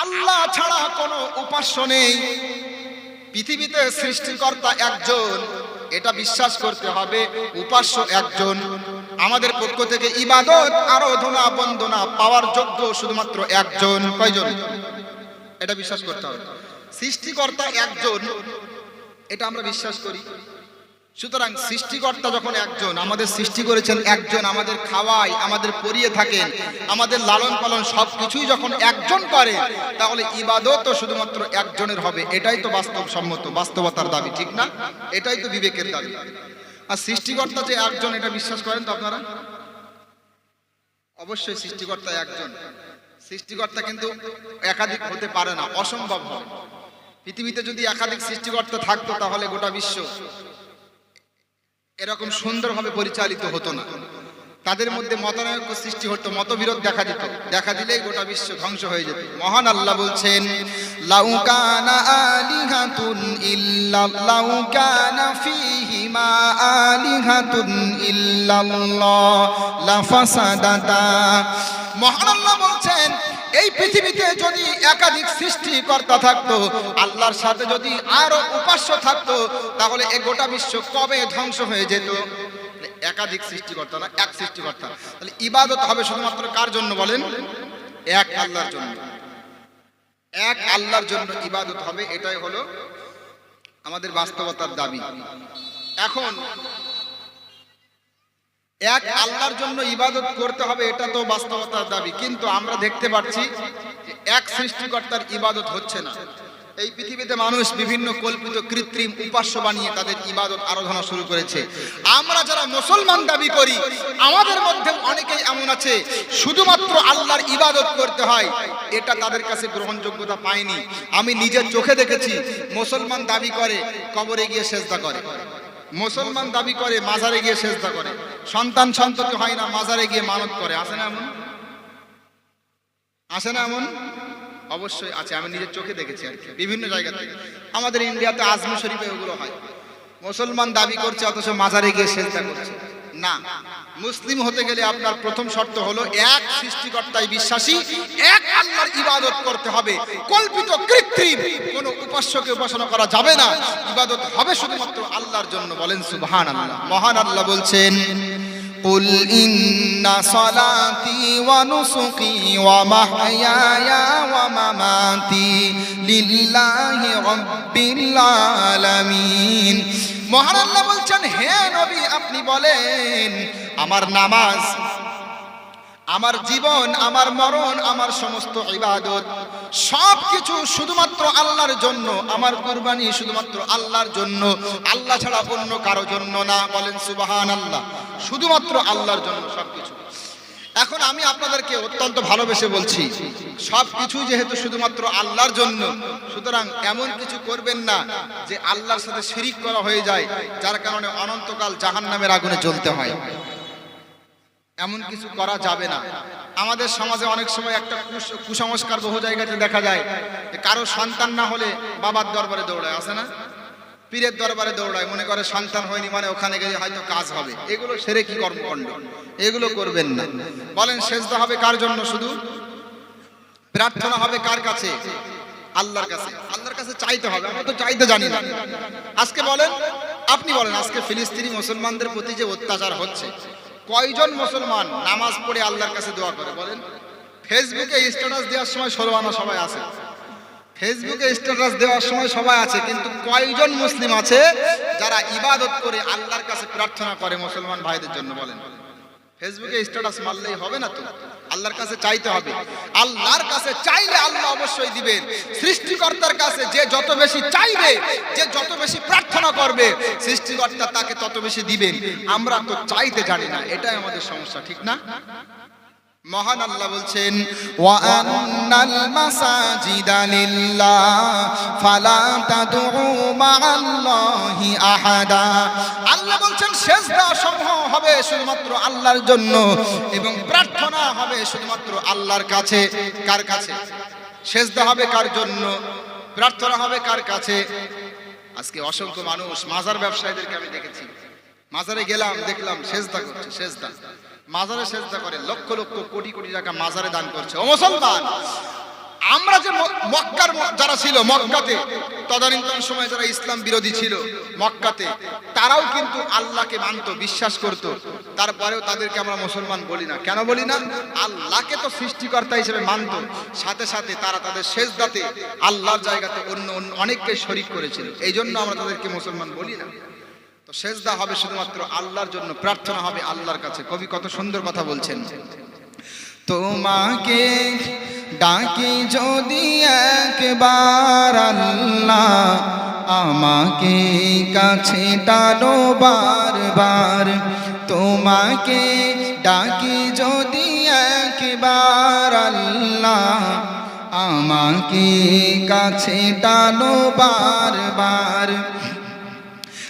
আল্লাহ ছাড়া কোনো উপাস্য নেই। পৃথিবীতে সৃষ্টিকর্তা একজন, এটা বিশ্বাস করতে হবে, উপাস্য একজন। আমাদের পক্ষ থেকে ইবাদত, আরাধনা, বন্দনা, পাওয়ার যোগ্য শুধুমাত্র একজন। কয়জন? এটা বিশ্বাস করতে হবে। সৃষ্টিকর্তা একজন, এটা আমরা বিশ্বাস করি। সুতরাং সৃষ্টিকর্তা যখন একজন, আমাদের সৃষ্টি করেছেন একজন, আমাদের খাওয়ায়, আমাদের পরিয়ে থাকেন, আমাদের লালন পালন সব কিছুই যখন একজন করে, তাহলে ইবাদত শুধুমাত্র একজনের হবে। এটাই তো বাস্তবসম্মত, বাস্তবতার দাবি, ঠিক না? এটাই তো বিবেকের দাবি। আর সৃষ্টিকর্তা যে একজন, এটা বিশ্বাস করেন তো আপনারা? অবশ্যই সৃষ্টিকর্তা একজন। সৃষ্টিকর্তা কিন্তু একাধিক হতে পারে না, অসম্ভব হয়। পৃথিবীতে যদি একাধিক সৃষ্টিকর্তা থাকতো, তাহলে গোটা বিশ্ব এরকম সুন্দরভাবে পরিচালিত হতো না। তাদের মধ্যে মতানৈক্য সৃষ্টি হতো, মতবিরোধ দেখা যেত দেখা দিলেই গোটা বিশ্ব ধ্বংস হয়ে যেত। মহান আল্লাহ বলছেন লাউকানা মহান আল্লাহ বলছেন, এই পৃথিবীতে যদি একাধিক সৃষ্টিকর্তা থাকতো, আল্লাহর সাথে যদি আরও উপাস্য থাকতো, তাহলে এ গোটা বিশ্ব কবে ধ্বংস হয়ে যেত? একাধিক সৃষ্টিকর্তা না, এক সৃষ্টিকর্তা। তাহলে ইবাদত হবে শুধুমাত্র কার জন্য বলেন? এক আল্লাহর জন্য। এক আল্লাহর জন্য ইবাদত হবে, এটাই হলো আমাদের বাস্তবতার দাবি। এখন এক আল্লাহর জন্য ইবাদত করতে হবে, এটা তো বাস্তবতার দাবি। কিন্তু আমরা দেখতে পাচ্ছি এক সৃষ্টিকর্তার ইবাদত হচ্ছে না। এই পৃথিবীতে মানুষ বিভিন্ন কল্পিত কৃত্রিম উপাস্য বানিয়ে তাদের ইবাদত আরাধনা শুরু করেছে। আমরা যারা মুসলমান দাবি করি, আমাদের মধ্যে অনেকেই এমন আছে, শুধুমাত্র আল্লাহর ইবাদত করতে হয়, এটা তাদের কাছে গ্রহণযোগ্যতা পায়নি। আমি নিজের চোখে দেখেছি, মুসলমান দাবি করে, কবরে গিয়ে সেজদা করে। মুসলমান দাবি করে, মাজারে গিয়ে সেজদা করে। সন্তান সন্ততি হয় না, মাজারে গিয়ে মানত করে। আসে না এমন? আসে না এমন? অবশ্যই আছে, আমি নিজের চোখে দেখেছি আর কি, বিভিন্ন জায়গা থেকে। আমাদের ইন্ডিয়াতে আজমি শরীফে ওগুলো হয়। মুসলমান দাবি করছে, অথচ মাজারে গিয়ে সেজদা করছে। না মুসলিম হতে গেলে আপনার প্রথম শর্ত হলো এক সৃষ্টিকর্তায় বিশ্বাসী এক আল্লাহর ইবাদত করতে হবে কল্পিত কৃত্রিম কোন উপাস্যকে উপাসনা করা যাবে না ইবাদত হবে শুধুমাত্র আল্লাহর জন্য বলেন সুবহান আল্লাহ মহান আল্লাহ বলছেন قل إن صلاتي ونسكي ومحياي ومماتي لله رب العالمين মহান আল্লাহ বলছেন, হে নবী, আপনি বলেন, আমার নামাজ, আমার জীবন, আমার মরণ, আমার সমস্ত ইবাদত সব কিছু শুধুমাত্র আল্লাহর জন্য, আমার কুরবানি শুধুমাত্র আল্লাহর জন্য, আল্লাহ ছাড়া অন্য কারও জন্য না। বলেন সুবাহান আল্লাহ শুধুমাত্র আল্লাহর জন্য সবকিছু। এখন আমি আপনাদেরকে অত্যন্ত ভালোবেসে বলছি, সব কিছু যেহেতু শুধুমাত্র আল্লাহর জন্য, সুতরাং এমন কিছু করবেন না যে আল্লাহর সাথে শিরিক করা হয়ে যায়, যার কারণে অনন্তকাল জাহান নামের আগুনে জ্বলতে হয়। এমন কিছু করা যাবে না। আমাদের সমাজে অনেক সময় একটা কুস- কুসংস্কার বহু জায়গাতে দেখা যায় কারও সন্তান না হলে বাবার দরবারে দৌড়ায় আসে না? পীরের দরবারে দৌড়ায়, মনে করে সন্তান হয়নি মানে ওখানে গেলে হয়তো কাজ হবে। এগুলো সেরে কি কর্মকাণ্ড? এগুলো করবেন না। বলেন, সেজদা হবে কার জন্য শুধু? প্রার্থনা হবে কার কাছে? আল্লাহর কাছে। আল্লাহর কাছে চাইতে হবে, আমরা তো চাইতে জানি না। আজকে বলেন, আপনি বলেন, আজকে ফিলিস্তিনি মুসলমানদের প্রতি যে অত্যাচার হচ্ছে, কয়জন মুসলমান নামাজ পড়ে আল্লাহর কাছে দোয়া করে বলেন? ফেসবুকে স্ট্যাটাস দেওয়ার সময় আনা সবাই আছে। ফেসবুকে স্ট্যাটাস দেওয়ার সময় সবাই আছে, কিন্তু কয়জন মুসলিম আছে যারা ইবাদত করে আল্লাহর কাছে প্রার্থনা করে মুসলমান ভাইদের জন্য বলেন? ফেসবুকে স্ট্যাটাস মারলেই হবে না তো? আল্লাহর কাছে চাইতে হবে। আল্লাহর কাছে চাইলে আল্লাহ অবশ্যই দিবেন। সৃষ্টিকর্তার কাছে যে যত বেশি চাইবে, যে যত বেশি প্রার্থনা করবে, সৃষ্টিকর্তা তাকে তত বেশি দিবেন। আমরা তো চাইতে জানি না, এটাই আমাদের সমস্যা, ঠিক না? মহান আল্লাহ বলছেন ওয়ান্নাল মাসাজিদা লিল্লাহ, ফালা তাদউ মাআল্লাহি আহাদা। আল্লাহ বলছেন, সেজদা সমূহ হবে শুধুমাত্র আল্লাহর জন্য এবং প্রার্থনা হবে শুধুমাত্র আল্লাহর কাছে। কার কাছে? সেজদা হবে কার জন্য? প্রার্থনা হবে কার কাছে? আজকে অসংখ্য মানুষ, মাজার ব্যবসায়ীদেরকে আমি দেখেছি। মাজারে গেলাম, দেখলাম, সেজদা করছে, সেজদা। মাজারে সেজদা করে, লক্ষ লক্ষ কোটি কোটি টাকা মাজারে দান করছে। ও মুসলমান, আমরা যে মক্কার যারা ছিল, মক্কাতে, তদানীন্তন সময় যারা ইসলাম বিরোধী ছিল, মক্কাতে, তারাও কিন্তু আল্লাহকে মানত, বিশ্বাস করত। তারপরেও তাদেরকে আমরা মুসলমান বলি না। কেন বলি না? আল্লাহকে তো সৃষ্টিকর্তা হিসেবে মানতো। সাথে সাথে তারা তাদের শেষ দাতে আল্লাহর জায়গাতে অন্য অন্য অনেককে শরিক করেছিল। এই জন্য আমরা তাদেরকে মুসলমান বলি না। সেজদা হবে শুধুমাত্র আল্লাহর জন্য, প্রার্থনা হবে আল্লাহর কাছে। কবি কত সুন্দর কথা বলছেন। তোমাকে ডাকি যদি একবার আল্লাহ আমাকে কাছে টানো বারবার। তোমাকে ডাকি যদি একবার আল্লাহ আমাকে কাছে টানো বারবার।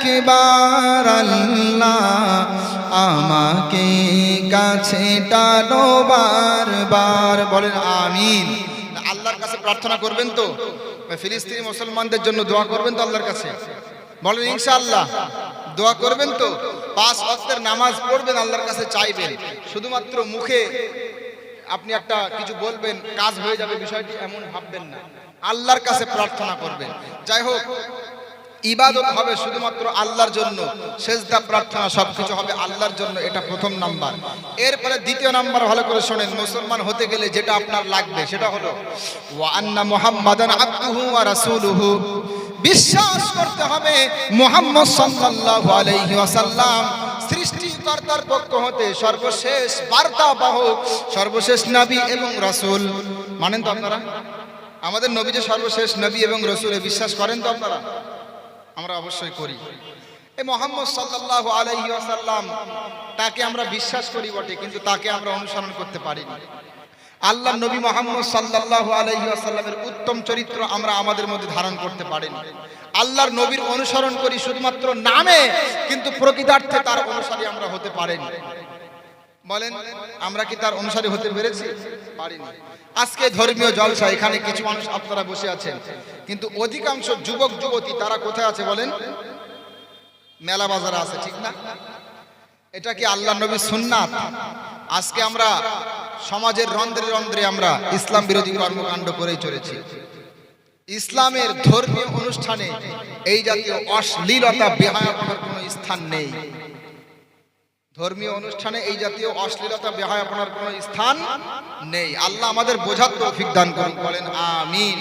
একবার আল্লাহ আমাকে কাছে টানো বারবার। বলেন আমিন। আল্লাহর কাছে প্রার্থনা করবেন তো? ফিলিস্তিনি মুসলমানদের জন্য দোয়া করবেন তো আল্লাহর কাছে? বলেন ইনশাআল্লাহ, দোয়া করবেন তো? পাঁচ ওয়াক্তের নামাজ পড়বেন, আল্লাহর কাছে চাইবেন। শুধুমাত্র মুখে আপনি একটা কিছু বলবেন, কাজ হয়ে যাবে, বিষয়টি এমন ভাববেন না। আল্লাহর কাছে প্রার্থনা করবেন। যাই হোক ইবাদত হবে শুধুমাত্র আল্লাহর জন্য। সেজদা, প্রার্থনা সবকিছু হবে আল্লাহর জন্য, এটা প্রথম নাম্বার। এরপরে দ্বিতীয় নাম্বার ভালো করে শোনেন, মুসলমান হতে গেলে যেটা আপনার লাগবে, সেটা হলো ওয়ান্না মুহাম্মাদান আবদুহু ওয়া রাসূলুহু। বিশ্বাস করতে হবে মুহাম্মদ সাল্লাল্লাহু আলাইহি ওয়াসাল্লাম, সৃষ্টিকর্তার পক্ষ হতে সর্বশেষ বার্তা বাহক সর্বশেষ নবী এবং রাসূল। মানেন তো আপনারা? আমাদের নবী যে সর্বশেষ নবী এবং রসুলে বিশ্বাস করেন তো আপনারা? আমরা অবশ্যই করি। এই মোহাম্মদ সাল্লাল্লাহু আলাইহি ওয়াসাল্লাম, তাকে আমরা বিশ্বাস করি বটে, কিন্তু তাকে আমরা অনুসরণ করতে পারি আল্লাহ নবী মোহাম্মদ সাল্লাল্লাহু আলাইহি ওয়াসাল্লামের উত্তম চরিত্র আমরা আমাদের মধ্যে ধারণ করতে পারিনি। আল্লাহর নবীর অনুসরণ করি শুধুমাত্র নামে, কিন্তু প্রকৃতার্থে তার অনুসারী আমরা হতে পারিনি। বলেন, আমরা কি তার অনুসারী হতে পেরেছি? পারিনি। আজকে ধর্মীয় জলসা, এখানে কিছু মানুষ আপনারা বসে আছেন। কিন্তু অধিকাংশ যুবক, যুবতী, তারা কোথায় আছে বলেন? মেলা বাজারে আছে, ঠিক না? এটা কি আল্লাহ নবী সুন্নাত? আজকে আমরা সমাজের রন্ধ্রে রন্ধ্রে আমরা ইসলাম বিরোধী কর্মকাণ্ড করেই চলেছি। ইসলামের ধর্মীয় অনুষ্ঠানে এই জাতীয় অশ্লীলতা বেহায়াপনার কোনো স্থান নেই। ধর্মীয় অনুষ্ঠানে এই জাতীয় অশ্লীলতা বেহায় আপনার কোনো স্থান নেই। আল্লাহ আমাদের বোঝার তৌফিক দান করুন, বলেন, আমিন।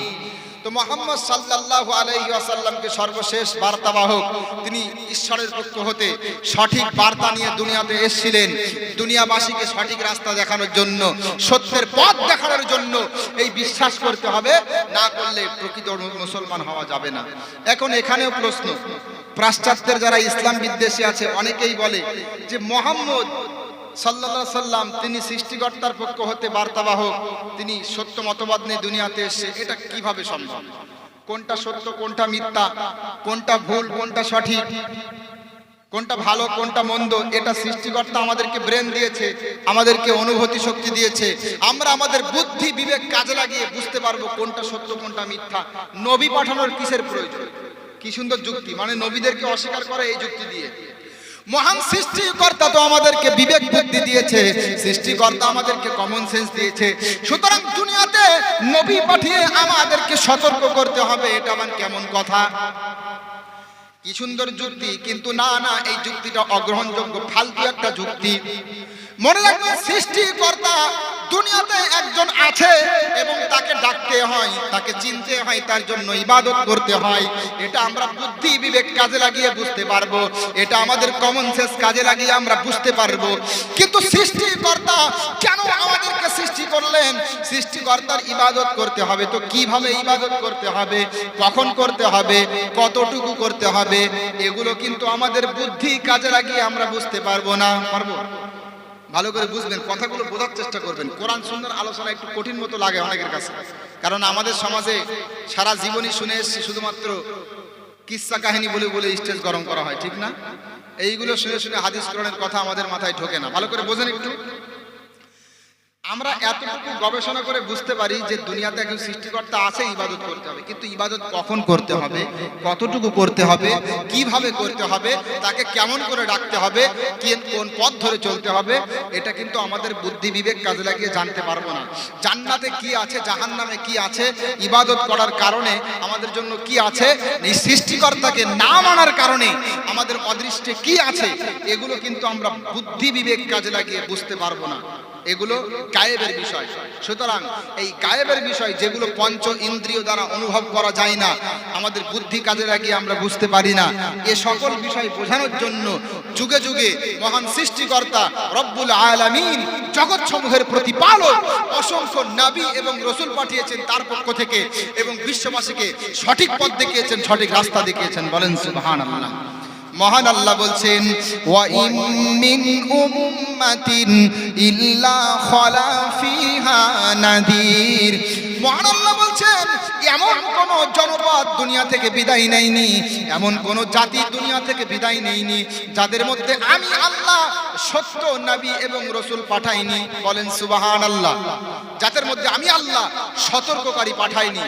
তো মোহাম্মদ সাল্লাল্লাহু আলাইহি ওয়াসাল্লামকে সর্বশেষ বার্তাবাহক তিনি ঈশ্বরের পক্ষ হতে সঠিক বার্তা নিয়ে দুনিয়াতে এসেছিলেন, দুনিয়াবাসীকে সঠিক রাস্তা দেখানোর জন্য, সত্যের পথ দেখানোর জন্য এই বিশ্বাস করতে হবে, না করলে প্রকৃত মুসলমান হওয়া যাবে না। এখন এখানেও প্রশ্ন, পাশ্চাত্যের যারা ইসলাম বিদ্বেষী আছে, অনেকেই বলে যে মোহাম্মদ সাল্লাল্লাহু সাল্লাম তিনি সৃষ্টিকর্তার পক্ষ হতে বার্তাবাহক, তিনি সত্য মতবাদ নিয়ে দুনিয়াতে এসে এটা কীভাবে সম্ভব? কোনটা সত্য, কোনটা মিথ্যা? কোনটা ভুল, কোনটা সঠিক? কোনটা ভালো, কোনটা মন্দ? এটা সৃষ্টিকর্তা আমাদেরকে ব্রেন দিয়েছে, আমাদেরকে অনুভূতি শক্তি দিয়েছে। আমরা আমাদের বুদ্ধি বিবেক কাজে লাগিয়ে বুঝতে পারব কোনটা সত্য, কোনটা মিথ্যা। নবী পাঠানোর কিসের প্রয়োজন? কি সুন্দর যুক্তি। মানে নবীদেরকে অস্বীকার করে এই যুক্তি দিয়ে। মহান সৃষ্টিকর্তা তো আমাদেরকে বিবেক বুদ্ধি দিয়েছে, সৃষ্টিকর্তা আমাদেরকে কমন সেন্স দিয়েছে। সুতরাং দুনিয়াতে নবী পাঠিয়ে আমাদেরকে সতর্ক করতে হবে, এটা আমার কেমন কথা? কি সুন্দর যুক্তি, কিন্তু না না, এই যুক্তিটা অগ্রহণযোগ্য, ফালতু একটা যুক্তি। মনে রাখবেন, সৃষ্টিকর্তা দুনিয়াতে একজন আছে এবং তাকে ডাকতে হয়, তাকে চিনতে হয়, তার জন্য ইবাদত করতে হয়। এটা আমরা বুদ্ধি বিবেক কাজে লাগিয়ে বুঝতে পারব। এটা আমাদের কমন সেন্স কাজে লাগিয়ে আমরা বুঝতে পারব। কিন্তু সৃষ্টিকর্তা কেন আমাদেরকে সৃষ্টি করলেন? সৃষ্টিকর্তার ইবাদত করতে হবে তো কীভাবে ইবাদত করতে হবে? কখন করতে হবে? কতটুকু করতে হবে? এগুলো কিন্তু আমাদের বুদ্ধি কাজে লাগিয়ে আমরা বুঝতে পারব না। পারব? ভালো করে বুঝবেন, কথাগুলো বোঝার চেষ্টা করবেন। কোরআন সুন্দর আলোচনা একটু কঠিন মতো লাগে অনেকের কাছে। কারণ আমাদের সমাজে সারা জীবনই শুনে এসেছি শুধুমাত্র কিসা কাহিনী বলে বলে স্টেজ গরম করা হয়, ঠিক না? এইগুলো শুনে শুনে হাদিস কোরআনের কথা আমাদের মাথায় ঢোকে না। ভালো করে বোঝেন একটু। আমরা এতটুকু গবেষণা করে বুঝতে পারি যে দুনিয়াতে একজন সৃষ্টিকর্তা আছে ইবাদত করতে হবে। কিন্তু ইবাদত কখন করতে হবে? কতটুকু করতে হবে? কীভাবে করতে হবে? তাকে কেমন করে ডাকতে হবে? কোন পথ ধরে চলতে হবে? এটা কিন্তু আমাদের বুদ্ধি বিবেক কাজে লাগিয়ে জানতে পারব না। জান্নাতে কি আছে? জাহান্নামে কি আছে? ইবাদত করার কারণে আমাদের জন্য কি আছে? এই সৃষ্টিকর্তাকে না মানার কারণে আমাদের অদৃষ্টে কি আছে? এগুলো কিন্তু আমরা বুদ্ধি বিবেক কাজে লাগিয়ে বুঝতে পারব না। এগুলো গায়েবের বিষয়। সুতরাং এই গায়েবের বিষয় যেগুলো পঞ্চ ইন্দ্রিয় দ্বারা অনুভব করা যায় না, আমাদের বুদ্ধি কাজে লাগিয়ে আমরা বুঝতে পারি না। এ সকল বিষয় বোঝানোর জন্য যুগে যুগে মহান সৃষ্টিকর্তা রব্বুল আলামিন জগৎ সমূহের প্রতিপালক অসংখ্য নাবী এবং রসুল পাঠিয়েছেন তার পক্ষ থেকে এবং বিশ্ববাসীকে সঠিক পথ দেখিয়েছেন, সঠিক রাস্তা দেখিয়েছেন। বলেন সুবহানাল্লাহ। মহান আল্লাহ বলছেন ওয়া ইম মিন উম্মাতিন ইল্লা খলা ফিহা নাদির। মহান আল্লাহ বলছেন, এমন দুনিয়া থেকে বিদায় নেয়নি, এমন কোন জাতি দুনিয়া থেকে বিদায় যাদের মধ্যে আমি আল্লাহ এবং রসুল পাঠাইনি। বলেন সুবাহান আল্লাহ যাদের মধ্যে আমি আল্লাহ, সতর্ককারী পাঠাইনি।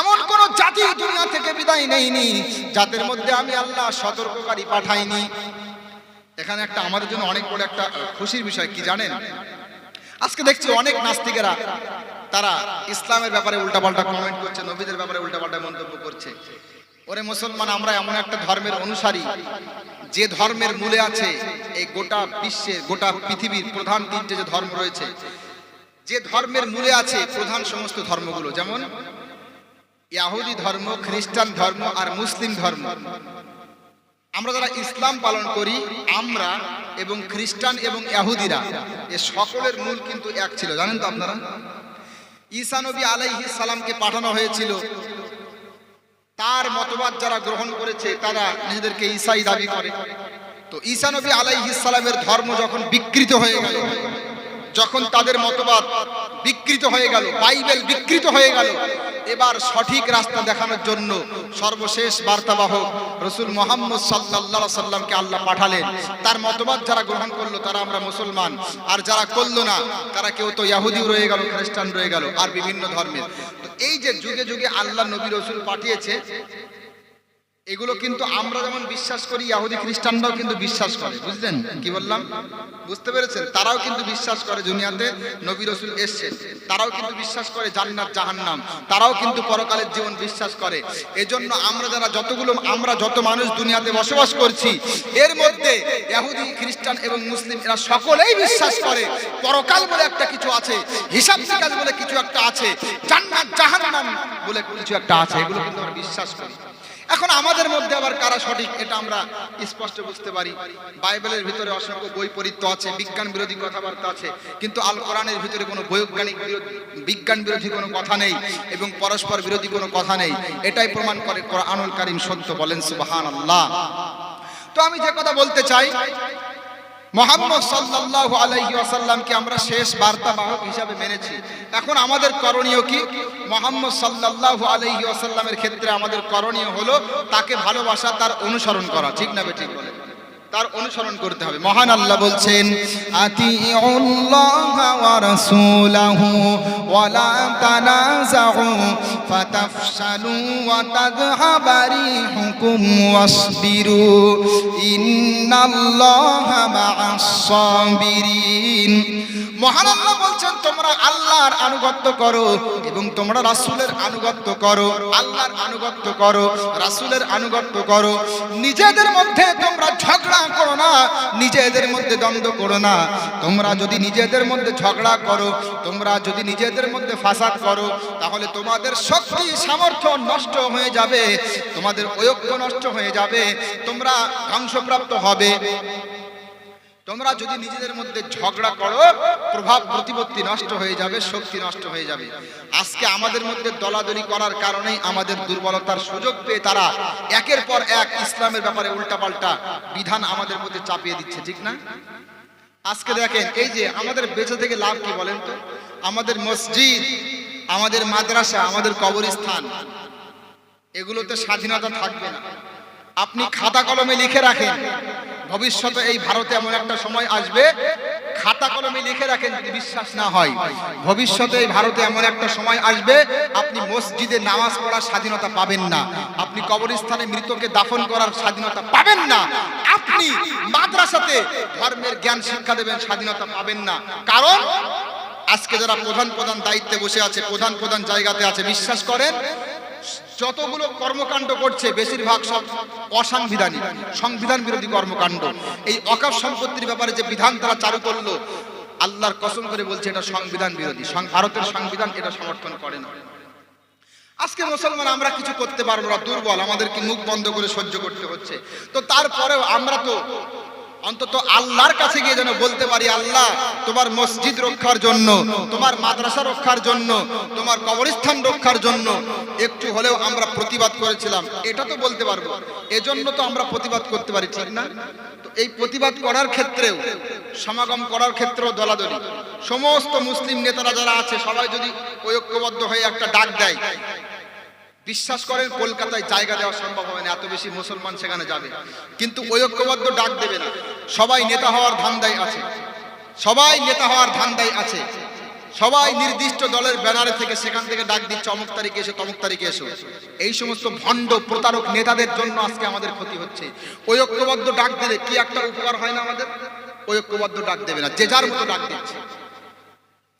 এমন কোন জাতি দুনিয়া থেকে বিদায় নেয়নি যাদের মধ্যে আমি আল্লাহ সতর্ককারী পাঠাইনি। এখানে একটা আমাদের জন্য অনেক বড় একটা খুশির বিষয়, কি জানেন? আজকে দেখছি অনেক নাস্তিকেরা, তারা ইসলামের ব্যাপারে উল্টাপাল্টা কমেন্ট করছে, নবীদের ব্যাপারে উল্টাপাল্টা মন্তব্য করছে। ওরে মুসলমান, আমরা এমন একটা ধর্মের অনুসারী, যে ধর্মের মূলে আছে এই গোটা বিশ্বের, গোটা পৃথিবীর প্রধান তিনটে যে ধর্ম রয়েছে, যে ধর্মের মূলে আছে প্রধান সমস্ত ধর্মগুলো, যেমন ইয়াহুদি ধর্ম, খ্রিস্টান ধর্ম আর মুসলিম ধর্ম। আমরা যারা ইসলাম পালন করি, আমরা এবং খ্রিস্টান এবং ইয়াহুদিরা, এ সকলের মূল কিন্তু এক ছিল। জানেন তো আপনারা? ঈসা নবী আলাইহিস সালামকে পাঠানো হয়েছিল। তার মতবাদ যারা গ্রহণ করেছে, তারা নিজেদেরকে ঈসাই দাবি করে। তো ঈসা নবী আলাইহিস সালামের ধর্ম যখন বিকৃত হয়ে গেল, যখন তাদের মতবাদ বিকৃত হয়ে গেল, বাইবেল বিকৃত হয়ে গেল এবার সঠিক রাস্তা দেখানোর জন্য সর্বশেষ বার্তাবাহক রসুল মোহাম্মদ সাল্লাহ সাল্লামকে আল্লাহ পাঠালেন। তার মতবাদ যারা গ্রহণ করল তারা আমরা মুসলমান। আর যারা করল না, তারা কেউ তো ইয়াহুদিও রয়ে গেল, খ্রিস্টান রয়ে গেল, আর বিভিন্ন ধর্মের। তো এই যে যুগে যুগে আল্লাহ নবী রসুল পাঠিয়েছে এগুলো কিন্তু আমরা যেমন বিশ্বাস করি ইহুদি খ্রিস্টানরাও কিন্তু বিশ্বাস করে। বুঝলেন? কি বললাম? বুঝতে পেরেছেন? তারাও কিন্তু বিশ্বাস করে দুনিয়াতে নবী রসুল এসছেন তারাও কিন্তু বিশ্বাস করে জান্নাত, জাহান্নাম। তারাও কিন্তু পরকালের জীবন বিশ্বাস করে। এজন্য আমরা যারা যতগুলো, আমরা যত মানুষ দুনিয়াতে বসবাস করছি, এর মধ্যে ইহুদি খ্রিস্টান এবং মুসলিম এরা সকলেই বিশ্বাস করে, পরকাল বলে একটা কিছু আছে, হিসাব নিকাশ বলে কিছু একটা আছে, জান্নাত, জাহান্নাম বলে কিছু একটা আছে, এগুলো কিন্তু আমরা বিশ্বাস করি। এখন আমাদের মধ্যে আবার কারা সঠিক, এটা আমরা স্পষ্ট বুঝতে পারি। বাইবেলের ভিতরে অসংখ্য বই পরিত্য আছে, বিজ্ঞান বিরোধী কথাবার্তা আছে, কিন্তু আল কোরআনের ভিতরে কোনো বৈজ্ঞানিক বিজ্ঞান বিরোধী কোনো কথা নেই এবং পরস্পর বিরোধী কোনো কথা নেই। এটাই প্রমাণ করে কোরআনুল কারিম সত্য বলেন সুবাহান আল্লাহ তো আমি যে কথা বলতে চাই মোহাম্মদ সাল্লাল্লাহু আলাইহি ওয়াসাল্লামকে আমরা শেষ বার্তা বাহক হিসাবে মেনেছি। এখন আমাদের করণীয় কি? মোহাম্মদ সাল্লাল্লাহু আলাইহি ওয়াসাল্লামের ক্ষেত্রে আমাদের করণীয় হলো তাকে ভালোবাসা, তার অনুসরণ করা। ঠিক না বে ঠিক বলে তার অনুসরণ করতে হবে। মহান আল্লাহ বলছেন আতিউল্লাহ ওয়া রাসূলাহু ওয়া লা তানাযাউ ফাতাফশালু ওয়া তাযহাবা রিহুকুম ওয়াসবিরু। ইন্নাল্লাহা মা'আস সাবিরিন মহান বলছেন, তোমরা আল্লাহর আনুগত্য করো এবং তোমরা রাসূলের আনুগত্য করো, আল্লাহর আনুগত্য করো, রাসূলের আনুগত্য করো। নিজেদের মধ্যে তোমরা ঝগড়া করো না, নিজেদের মধ্যে দ্বন্দ্ব করো না। তোমরা যদি নিজেদের মধ্যে ঝগড়া করো, তোমরা যদি নিজেদের মধ্যে ফাসাদ করো, তাহলে তোমাদের শক্তি, সামর্থ্য নষ্ট হয়ে যাবে, তোমাদের ঐক্য নষ্ট হয়ে যাবে, তোমরা ধ্বংসপ্রাপ্ত হবে। তোমরা যদি নিজেদের মধ্যে ঝগড়া করো, প্রভাব প্রতিপত্তি নষ্ট হয়ে যাবে, শক্তি নষ্ট হয়ে যাবে। আজকে আমাদের মধ্যে দলাদলি করার কারণেই আমাদের দুর্বলতার সুযোগ পেয়ে তারা একের পর এক ইসলামের ব্যাপারে উল্টাপাল্টা বিধান আমাদের মধ্যে চাপিয়ে দিচ্ছে, ঠিক না? আজকে দেখেন, এই যে আমাদের বেঁচে থেকে লাভ কি বলেন তো? আমাদের মসজিদ, আমাদের মাদ্রাসা, আমাদের কবরস্থান, এগুলোতে স্বাধীনতা থাকবে না। আপনি খাতা কলমে লিখে রাখেন ভবিষ্যতে এই ভারতে এমন একটা সময় আসবে, খাতা কলমে লিখে রাখেন যদি বিশ্বাস না হয়। ভবিষ্যতে এই ভারতে এমন একটা সময় আসবে, আপনি মসজিদে নামাজ পড়ার স্বাধীনতা পাবেন না। আপনি কবরস্থানে মৃতকে দাফন করার স্বাধীনতা পাবেন না। আপনি মাদ্রাসাতে ধর্মের জ্ঞান শিক্ষা দেবেন, স্বাধীনতা পাবেন না। কারণ, আজকে যারা প্রধান প্রধান দায়িত্বে বসে আছে, প্রধান প্রধান জায়গাতে আছে, বিশ্বাস করেন যতগুলো কর্মকাণ্ড করছে, বেশিরভাগ সব অসাংবিধানিক, সংবিধান বিরোধী কর্মকাণ্ড। এই অকাপ সম্পত্তির ব্যাপারে যে বিধান তারা চালু করল, আল্লাহর কসম করে বলছে, এটা সংবিধান বিরোধী। ভারতের সংবিধান এটা সমর্থন করে না। আজকে মুসলমান আমরা কিছু করতে পারব না, দুর্বল। আমাদেরকে মুখ বন্ধ করে সহ্য করতে হচ্ছে। তো তারপরেও আমরা তো অন্তত আল্লাহর কাছে গিয়ে যেন বলতে পারি, আল্লাহ, তোমার মসজিদ রক্ষার জন্য, তোমার মাদ্রাসা রক্ষার জন্য, তোমার কবরস্থান রক্ষার জন্য একটু হলেও আমরা প্রতিবাদ করেছিলাম। এটা তো বলতে পারব। এজন্য তো আমরা প্রতিবাদ করতে পারি, ঠিক না? তো এই প্রতিবাদ করার ক্ষেত্রেও, সমাগম করার ক্ষেত্রেও দলাদলি। সমস্ত মুসলিম নেতারা যারা আছে, সবাই যদি ঐক্যবদ্ধ হয়ে একটা ডাক দেয় বিশ্বাস করেন কলকাতায় জায়গা দেওয়া সম্ভব হবে না, এত বেশি মুসলমান সেখানে যাবে। কিন্তু ঐক্যবদ্ধ ডাক দেবে না। সবাই নেতা হওয়ার ধান্দায় আছে। সবাই নেতা হওয়ার ধান্দায় আছে। সবাই নির্দিষ্ট দলের ব্যানারে থেকে সেখান থেকে ডাক দিচ্ছে, অমুক তারিখে এসো, তমুক তারিখে এসো। এই সমস্ত ভণ্ড প্রতারক নেতাদের জন্য আজকে আমাদের ক্ষতি হচ্ছে। ঐক্যবদ্ধ ডাক দিলে কি একটা উপকার হয় না আমাদের? ঐক্যবদ্ধ ডাক দেবে না, যে যার মতো ডাক দিচ্ছে।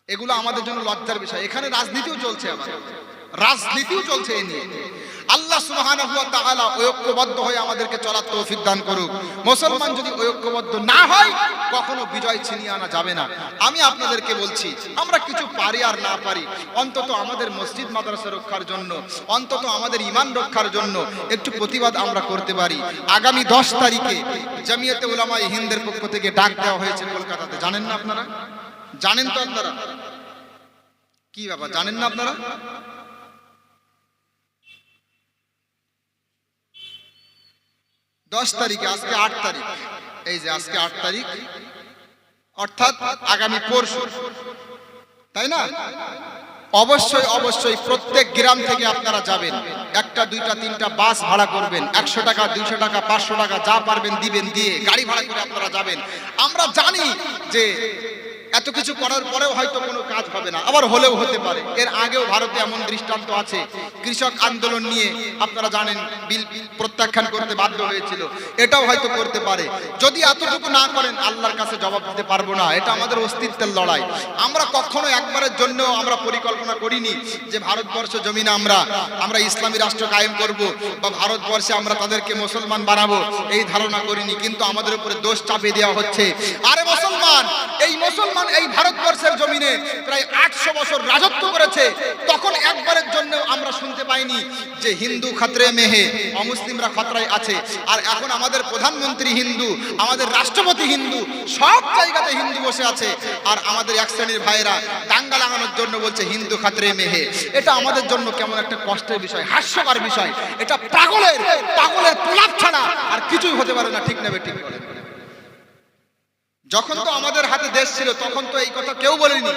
এগুলো আমাদের জন্য লজ্জার বিষয়। এখানে রাজনীতিও চলছে আবার। রাজনীতিও চলছে এ নিয়ে। আল্লাহ ওয়া ঐক্যবদ্ধ হয়ে আমাদেরকে চলার তৌফিক দান করুক। মুসলমান যদি ঐক্যবদ্ধ না হয়, কখনো বিজয় ছিনিয়ে আনা যাবে না। আমি আপনাদেরকে বলছি, আমরা কিছু পারি আর না পারি, অন্তত আমাদের মসজিদ মাদ্রাসা রক্ষার জন্য, অন্তত আমাদের ইমান রক্ষার জন্য একটু প্রতিবাদ আমরা করতে পারি। আগামী দশ তারিখে জামিয়াতে উলামায়ে হিন্দের পক্ষ থেকে ডাক দেওয়া হয়েছে কলকাতাতে। জানেন না আপনারা? জানেন তো আপনারা? কি ব্যাপার, জানেন না আপনারা? দশ তারিখে, আজকে আট তারিখ। এই যে আজকে আট তারিখ, অর্থাৎ আগামী পরশু। তাই না? অবশ্যই অবশ্যই প্রত্যেক গ্রাম থেকে আপনারা যাবেন। একটা, দুইটা, তিনটা বাস ভাড়া করবেন। একশো টাকা, দুইশো টাকা, পাঁচশো টাকা যা পারবেন দিবেন দিয়ে গাড়ি ভাড়া করে আপনারা যাবেন। আমরা জানি যে এত কিছু করার পরেও হয়তো কোনো কাজ হবে না। আবার হলেও হতে পারে। এর আগেও ভারতে এমন দৃষ্টান্ত আছে। কৃষক আন্দোলন নিয়ে আপনারা জানেন, বিল প্রত্যাখ্যান করতে বাধ্য হয়েছিল। এটাও হয়তো করতে পারে। যদি এতটুকু না করেন, আল্লাহর কাছে জবাব দিতে পারব না। এটা আমাদের অস্তিত্বের লড়াই। আমরা কখনো একবারের জন্য আমরা পরিকল্পনা করিনি যে ভারতবর্ষ জমিনে আমরা আমরা ইসলামী রাষ্ট্র কায়েম করব বা ভারতবর্ষে আমরা তাদেরকে মুসলমান বানাবো, এই ধারণা করিনি। কিন্তু আমাদের উপরে দোষ চাপিয়ে দেওয়া হচ্ছে। আরে মুসলমান, এই মুসলমান এই ভারতবর্ষের জমিনে প্রায় আটশো বছর রাজত্ব করেছে, তখন একবারের জন্য আমরা শুনতে পাইনি যে হিন্দু খাতরে মেহে, অমুসলিমরা খতরায় আছে। আর এখন আমাদের প্রধানমন্ত্রী হিন্দু, আমাদের রাষ্ট্রপতি হিন্দু, সব জায়গাতে হিন্দু বসে আছে। আর আমাদের এক শ্রেণির ভাইয়েরা দাঙ্গা লাগানোর জন্য বলছে হিন্দু খাতরে মেহে। এটা আমাদের জন্য কেমন একটা কষ্টের বিষয়, হাস্যকর বিষয়। এটা পাগলের পাগলের প্রলাপ ছাড়া আর কিছুই হতে পারে না, ঠিক নেবে ঠিক বলে যখন তো আমাদের হাতে দেশ ছিল তখন তো এই কথা কেউ বলেনি।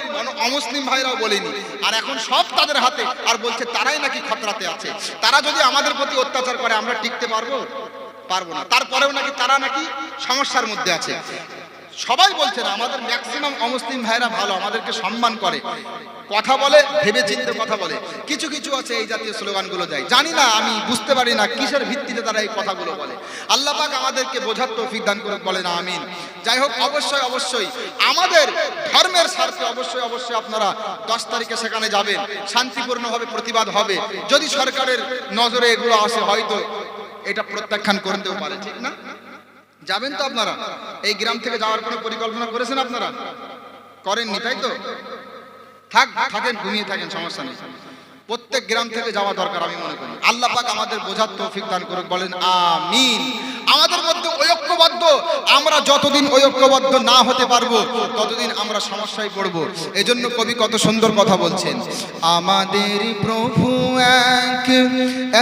অমুসলিম ভাইরাও বলেনি। আর এখন সব তাদের হাতে। আর বলছে তারাই নাকি খতরাতে আছে। তারা যদি আমাদের প্রতি অত্যাচার করে আমরা টিকতে পারব? পারব না। তারপরেও নাকি তারা নাকি সমস্যার মধ্যে আছে। সবাই বলছে না আমাদের ম্যাক্সিমাম অমুসলিম ভাইরা ভালো আমাদেরকে সম্মান করে। কথা বলে ভেবে চিনতে কথা বলে। কিছু কিছু আছে এই জাতীয় স্লোগানগুলো দেয়। জানি না, আমি বুঝতে পারি না কিসের ভিত্তিতে তারা এই কথাগুলো বলে। আল্লাহ পাক আমাদেরকে বোঝার তৌফিক দান করে বলে না আমিন। যাই হোক, অবশ্যই অবশ্যই, আমাদের ধর্মের স্বার্থে অবশ্যই অবশ্যই আপনারা দশ তারিখে সেখানে যাবেন। শান্তিপূর্ণভাবে প্রতিবাদ হবে। যদি সরকারের নজরে এগুলো আসে, হয়তো এটা প্রত্যাখ্যান করতেও পারে, ঠিক না? যাবেন তো আপনারা? এই গ্রাম থেকে যাওয়ার কোনো পরিকল্পনা করেছেন আপনারা? করেননি, তাই তো? থাক, থাকেন, ঘুমিয়ে থাকেন, সমস্যা নেই। প্রত্যেক গ্রাম থেকে যাওয়া দরকার আমি মনে করি। আল্লাহ পাক আমাদের বোঝার তৌফিক দান করুক, বলেন আমিন। আমাদের মধ্যে ঐক্যবদ্ধ, আমরা যতদিন ঐক্যবদ্ধ না হতে পারব, ততদিন আমরা সমস্যায় পড়ব। এজন্য কবি কত সুন্দর কথা বলছেন, আমাদের প্রভু এক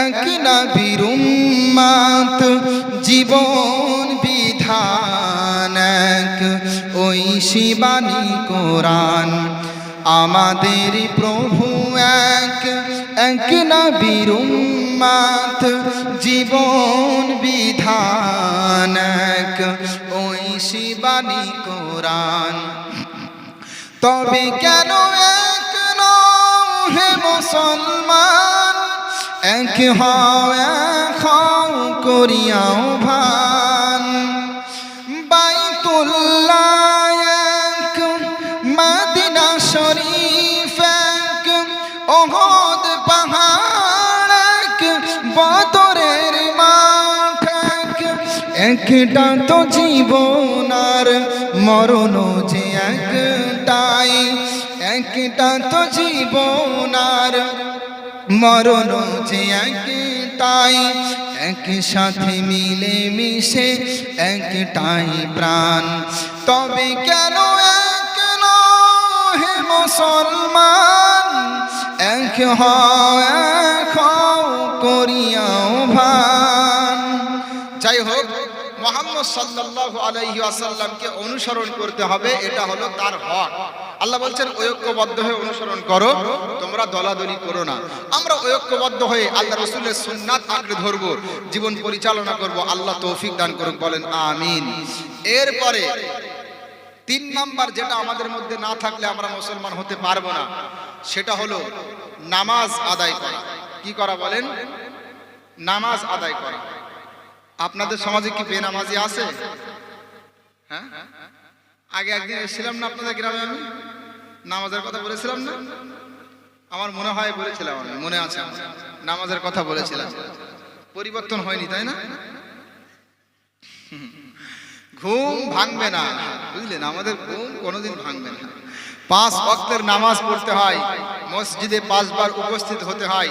এক না উম্মাত, জীবন বিধান এক, ওই শিবানী কোরআন আমাদের প্রভু এক এক নবীর উম্মাত, জীবন বিধান এক। ওই শিবানী কোরআন। তবে কেন এক হে মুসলমান? এক হও করিয়াও ভান একটা তো জীবন আর মরণ যে একটাই। একটা তো জীবন আর মরণ যে একটাই। একসাথে মিলে মিশে একটাই প্রাণ। তবে কেন এক হে মুসলমান? এক হও, করিয়াও ভান। যাই হোক মোহাম্মদ সাল্লাল্লাহু আলাইহি ওয়াসাল্লামকে অনুসরণ করতে হবে, এটা হলো তার হক। আল্লাহ বলছেন, ঐক্যবদ্ধ হয়ে অনুসরণ করো, তোমরা দলাদলি করো না। আমরা ঐক্যবদ্ধ হয়ে আল্লাহ রসুলের সুন্নাত আঁকড়ে ধরবো, জীবন পরিচালনা করব, আল্লাহ তৌফিক দান করুক, বলেন আমিন। এরপরে তিন নাম্বার যেটা আমাদের মধ্যে না থাকলে আমরা মুসলমান হতে পারব না, সেটা হলো নামাজ আদায় করা। কি করা বলেন? নামাজ আদায় করা। আপনাদের সমাজে কি বেনামাজি আছে? হ্যাঁ? আগে একদিন এসেছিলাম না আপনাদের গ্রামে আমি? নামাজের কথা বলেছিলাম না? আমার মনে হয় বলেছিলাম আমি, মনে আছে নামাজের কথা বলেছিলাম। পরিবর্তন হয়নি, তাই না। ঘুম ভাঙবে না। বুঝলেন? আমাদের ঘুম কোনোদিন ভাঙবে না। পাঁচ ওয়াক্তের নামাজ পড়তে হয়। মসজিদে পাঁচবার উপস্থিত হতে হয়।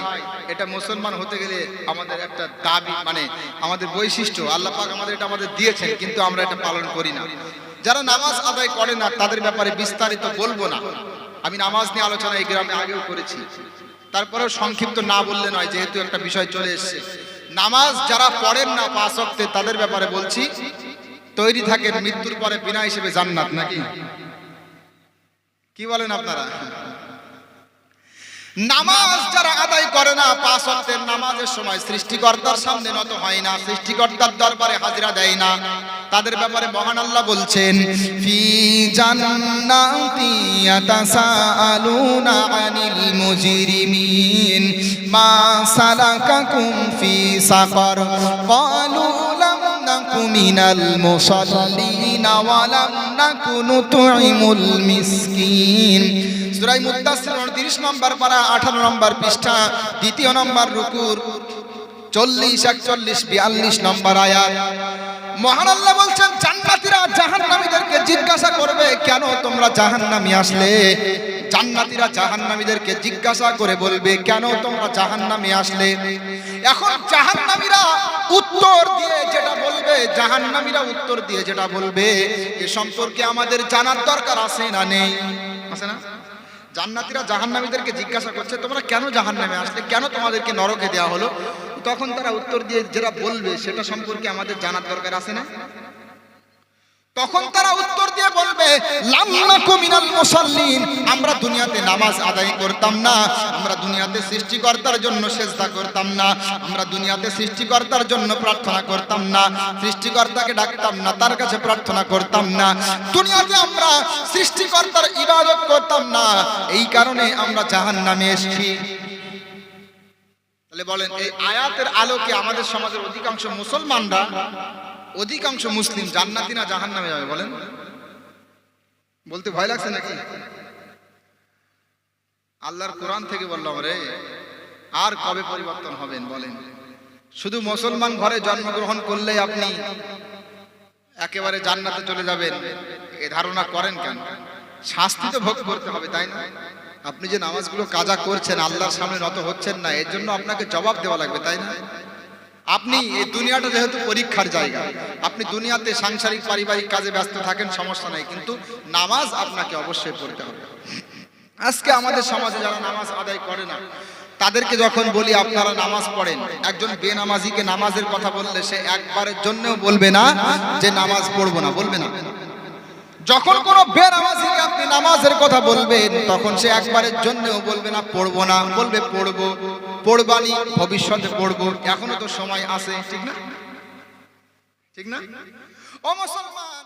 এটা মুসলমান হতে গেলে আমাদের একটা দাবি মানে আমাদের বৈশিষ্ট্য। আল্লাহ পাক আমাদের এটা আমাদের দিয়েছেন, কিন্তু আমরা এটা পালন করি না। যারা নামাজ আদায় করে না, তাদের ব্যাপারে বিস্তারিত বলব না। আমি নামাজ নিয়ে আলোচনা এই গ্রামে আগেও করেছি। তারপরেও সংক্ষিপ্ত না বললে নয়, যেহেতু একটা বিষয় চলে এসেছে। নামাজ যারা পড়েন না পাঁচ ওয়াক্তে, তাদের ব্যাপারে বলছি, তৈরি থাকেন মৃত্যুর পরে বিনা হিসেবে জান্নাত, নাকি? কি বলেন আপনারা? নামাজ যারা আদায় করে না, পাঁচ ওয়াক্তের নামাজের সময় সৃষ্টিকর্তার সামনে নত হয় না, সৃষ্টিকর্তার দরবারে হাজিরা দেয় না। তাদের ব্যাপারে মহান আল্লাহ বলছেন, ফি জান্নাতি ইয়াতাসাআলুনা আনিল মুজরিমিন, মা সালাকাকুম ফি সাকার, ক্বালু লাম নাকু মিনাল মুসাল্লিন ওয়া লাম নাকু নুতঈমুল মিসকিন। সূরা মুদ্দাসসির 29 নম্বর পারা 18 নম্বর পৃষ্ঠা, দ্বিতীয় নম্বর রুকুর 40 41 42 নম্বর আয়াত। মহান আল্লাহ বলছেন, জান্নাতীরা জাহান্নামীদেরকে জিজ্ঞাসা করবে, কেন তোমরা জাহান্নামী আসলে? জান্নাতীরা জাহান্নামীদেরকে জিজ্ঞাসা করে বলবে, কেন তোমরা জাহান্নামী আসলে? এখন জাহান্নামীরা উত্তর দিয়ে যেটা বলবে, জাহান্নামীরা উত্তর দিয়ে যেটা বলবে, এ সম্পর্কে আমাদের জানার দরকার আছে না নেই? আছে না? জান্নাতীরা জাহান্নামীদেরকে জিজ্ঞাসা করছে, তোমরা কেন জাহান্নামে আসলে? কেন তোমাদেরকে নরকে দেওয়া হলো? তখন তারা উত্তর দিয়ে, যেটা বলবে সেটা সম্পর্কে আমাদের জানার দরকার আছে না? তখন তারা উত্তর দিয়ে বলবে আমরা দুনিয়াতে নামাজ আদায় করতাম না, আমরা দুনিয়াতে সৃষ্টিকর্তার জন্য সেজদা করতাম না, আমরা দুনিয়াতে সৃষ্টিকর্তার জন্য প্রার্থনা করতাম না, সৃষ্টিকর্তাকে ডাকতাম না, তার কাছে প্রার্থনা করতাম না। দুনিয়াতে আমরা সৃষ্টিকর্তার ইবাদত করতাম না, এই কারণে আমরা জাহান্নামে এসেছি। তাহলে বলেন, এই আয়াতের আলোকে আমাদের সমাজের অধিকাংশ মুসলমানরা অধিকাংশ মুসলিম জান্নাতি না জাহান নামে যাবে, বলেন। বলতে ভয় লাগছে নাকি? আল্লাহর কোরআন থেকে বললাম, রে, আর কবে পরিবর্তন হবেন, বলেন? শুধু মুসলমান ঘরে জন্মগ্রহণ করলেই আপনি একেবারে জান্নাতে চলে যাবেন। এ ধারণা করেন কেন? শাস্তি তো ভোগ করতে হবে, তাই না? আপনি যে নামাজগুলো কাজা করছেন, আল্লাহর সামনে নত হচ্ছেন না, এর জন্য আপনাকে জবাব দেওয়া লাগবে, তাই না? আপনি এই দুনিয়াটা যেহেতু পরীক্ষার জায়গা, আপনি দুনিয়াতে সাংসারিক, পারিবারিক কাজে ব্যস্ত থাকেন, সমস্যা নেই, কিন্তু নামাজ আপনাকে অবশ্যই পড়তে হবে। আজকে আমাদের সমাজে যারা নামাজ আদায় করে না, তাদেরকে যখন বলি, আপনারা নামাজ পড়েন। একজন বেনামাজিকে নামাজের কথা বললে সে একবারের জন্যও বলবে না যে, নামাজ পড়ব না। বলবে না। যখন কোনো বেনামাজিকে আপনি নামাজের কথা বলবেন, তখন সে একবারের জন্যও বলবে না, পড়ব না। বলবে, পড়ব। পড়বানি ভবিষ্যতে পড়ব। এখনও তো সময় আছে, ঠিক না? ঠিক না? ও মুসলমান